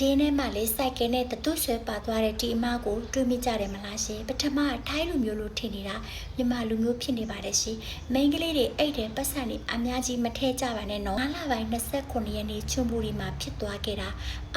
တည်င်းထဲမှာလေစိုက်ကဲနဲ့တသွဆွဲပါသွားတဲ့ဒီအမကိုတွေးမိကြတယ်မလားရှင်ပထမထိုင်းလူမျိုးလို့ထင်နေတာမြန်မာလူမျိုးဖြစ်နေပါတယ်ရှင်မိန်းကလေးတွေအဲ့တဲ့ပတ်စံတွေအများကြီးမထဲကြပါနဲ့နော်၅လပိုင်း29ရက်နေ့ချွန်ပူရီမှာဖြစ်သွားခဲ့တာ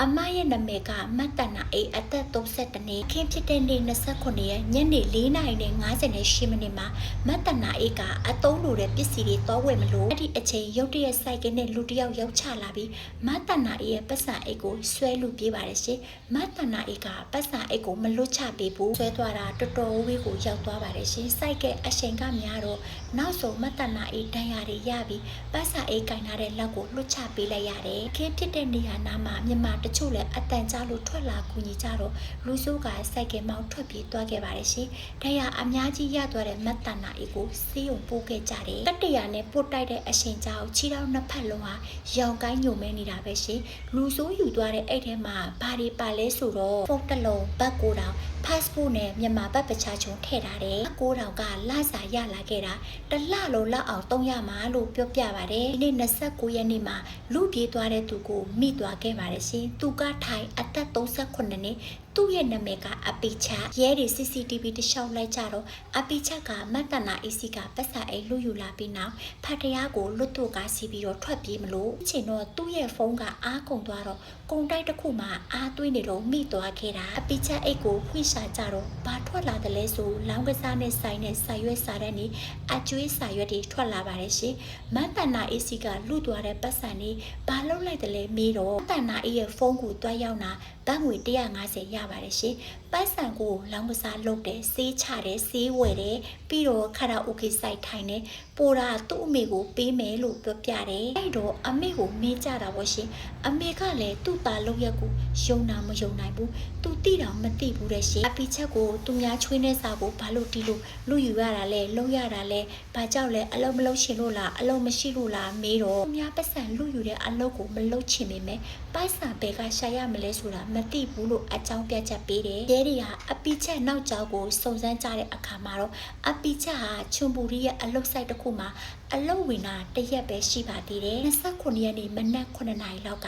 အမရဲ့နာမည်ကမတ်တနာအိတ်အသက်32နှစ်ခင်ဖြစ်တဲ့နေ့29ရက်ညနေ4:58မိနစ်မှာမတ်တနာအိတ်ကအသုံးလိုတဲ့ပစ္စည်းတွေတောဝယ်မလို့အဲ့ဒီအချိန်ရုတ်တရက်စိုက်ကဲနဲ့လူတစ်ယောက်ရောက်ချလာပြီးမတ်တနာအိတ်ရဲ့ပတ်စံအိတ်ကိုဆွဲလူပြေးပါတယ်ရှင်မတ်တနာအိတ်ကပတ်စံအိတ်ကိုမလွတ်ချပေးဘူးဆွဲသွားတာတော်တော်ဝေးကိုရောက်သွားပါတယ်ရှင်စိုက်ကဲအချိန်ကများတော့နောက်ဆုံးမတ်တနာအိတ်တန်ရာတွေရပြီးပတ်စံအိတ်ကင်ထားတဲ့လက်ကိုလွတ်ချပေးလိုက်ရတယ်ခင်ဖြစ်တဲ့နေရာနားမှာမြန်မာတချို့လည်းအတန်ကြားလို့ထွက်လာကူညီကြတော့လူစိုးကစိုက်ကဲမောင်းထွက်ပြေးသွားခဲ့ပါတယ်ရှင်တရအများကြီးရသွားတဲ့မတ်တနာအိတ်ကိုစေးုံပို့ခဲ့ကြတယ်တတရနဲ့ပို့တိုက်တဲ့အချိန်ကြောင်ခြေထောက်နှစ်ဖက်လုံးဟာရောင်ကိုင်းညုံမဲနေတာပဲရှင်လူစိုးယူသွားတဲ့အဲ့ထဲမှာဘာတွေပါလဲဆိုတော့ဖုန်းတစ်လုံးဘတ်ကိုတောင် passport နဲ့မြန်မာဘတ်ပချာချုံထည့်ထားတယ်။ကိုတောင်ကလစာရလာခဲ့တာတစ်လလုံးလောက်အောင်တုံးရမှာလို့ပြောပြပါတယ်။ဒီနေ့29ရက်နေ့မှာလူပြေးသွားတဲ့သူကိုမိသွားခဲ့ပါတယ်ရှင်။သူကထိုင်အသက်38နှစ်သူ့ရဲ့နာမည်ကအပိချရဲတွေ CCTV တလျှောက်လိုက်ကြတော့အပိချကမတ်တနာအေးစီကပတ်စာအိတ်လူယူလာပြီးနောက်ဖတ်တရားကိုလွတ်တော့ကစီပြီးတော့ထွက်ပြေးမလို့အချိန်တော့သူ့ရဲ့ဖုန်းကအားကုန်သွားတော့ကုံတိုက်တစ်ခုမှအားသွင်းနေတော့မိသွားခဲ့တာအပိချအိတ်ကိုဖွင့်ရှာကြတော့ဘာထွက်လာတယ်လဲဆိုလောင်းကစားနဲ့ဆိုင်နဲ့စာရွက်စာတန်းတွေအကျွေးစာရွက်တွေထွက်လာပါတယ်ရှင်မတ်တနာအေးစီကလူသွားတဲ့ပတ်စံတွေဘာလုပ်လိုက်တယ်လဲမေးတော့မတ်တနာအေးရဲ့ဖုန်းကိုတွားရောက်လာဘတ်ငွေ150ရပါတယ်ရှင်ပတ်စံကိုလောင်းကစားလုပ်တယ်စေးချတယ်စေးဝယ်တယ်ပြီးတော့ခရာအိုကေစိုက်ထိုင်တယ်ပိုတာသူ့အမေကိုပေးမယ်လို့ပြောပြတယ်အဲ့တော့အမေကိုမေးကြတာပေါ့ရှင်အမေကလည်းသူ့သားလုပ်ရက်ကိုယုံနာမယုံနိုင်ဘူးသူတိတောင်မသိဘူးတဲ့ရှင်အပီချက်ကိုသူများချွေးနေစာကိုဘာလို့တီးလို့လူယူရတာလဲလုံရတာလဲဘာကြောက်လဲအလုံးမလုံးရှင်လို့လားအလုံးမရှိလို့လားမေးတော့သူများပတ်စံလူယူတဲ့အလုံးကိုမလုံးချင်မိမယ်ပိုက်ဆံဘဲကရှာရမလဲဆိုတာမသိဘူးလို့အကြောင်းပြချက်ပေးတယ်ရဲတွေကအပီချက်နောက်ကျောက်ကိုစုံစမ်းကြတဲ့အခါမှာတော့အပီချက်ဟာချွန်ပူရီရဲ့အလုတ်ဆိုင်တစ်ခုမှာအလုတ်ဝင်တာတစ်ရက်ပဲရှိပါသေးတယ်29ရက်နေ့မနက်9နာရီလောက်က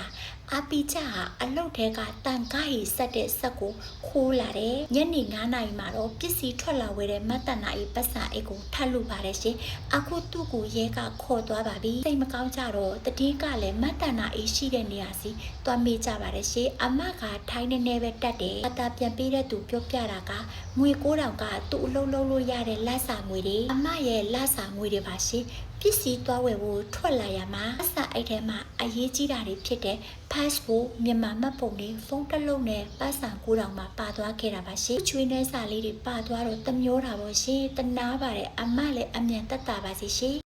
အပီချက်ဟာအလုတ်ထဲကတန်ကားရီဆက်တဲ့ဆက်ကိုခိုးလာတယ်ညနေ9နာရီမှာတော့ပစ္စည်းထွက်လာဝဲတဲ့မတ်တနာ၏ပတ်စံအိတ်ကိုထပ်လူပါတယ်ရှင်အခုသူ့ကိုရဲကခေါ်သွားပါပြီစိတ်မကောင်းကြတော့တတိကလည်းမတ်တနာအိတ်ရှိတဲ့နေရာစီသွားမေးကြပါတယ်ရှင်အမကထိုင်းနေနေပဲတက်တယ်အတာပြန်ပေးတဲ့သူပြောပြတာကငွေ9000ကသူ့အလုံးလုံးလို့ရတဲ့လက်စာငွေတွေအမရဲ့လက်စာငွေတွေပါရှင်ပစ္စည်းသွားဝယ်ဖို့ထွက်လာရမှာအစအိတ်ထဲမှာအရေးကြီးတာတွေဖြစ်တဲ့ passport မြန်မာမှတ်ပုံတွေဖုန်းတစ်လုံးနဲ့ပတ်စံကိုတောင်မှပါသွားခဲ့တာပါရှင်ချွေးနှဲစာလေးတွေပါသွားတော့တမျောတာပေါ့ရှင်တနာပါတယ်အမလည်းအမြန်တက်တာပါစီရှင်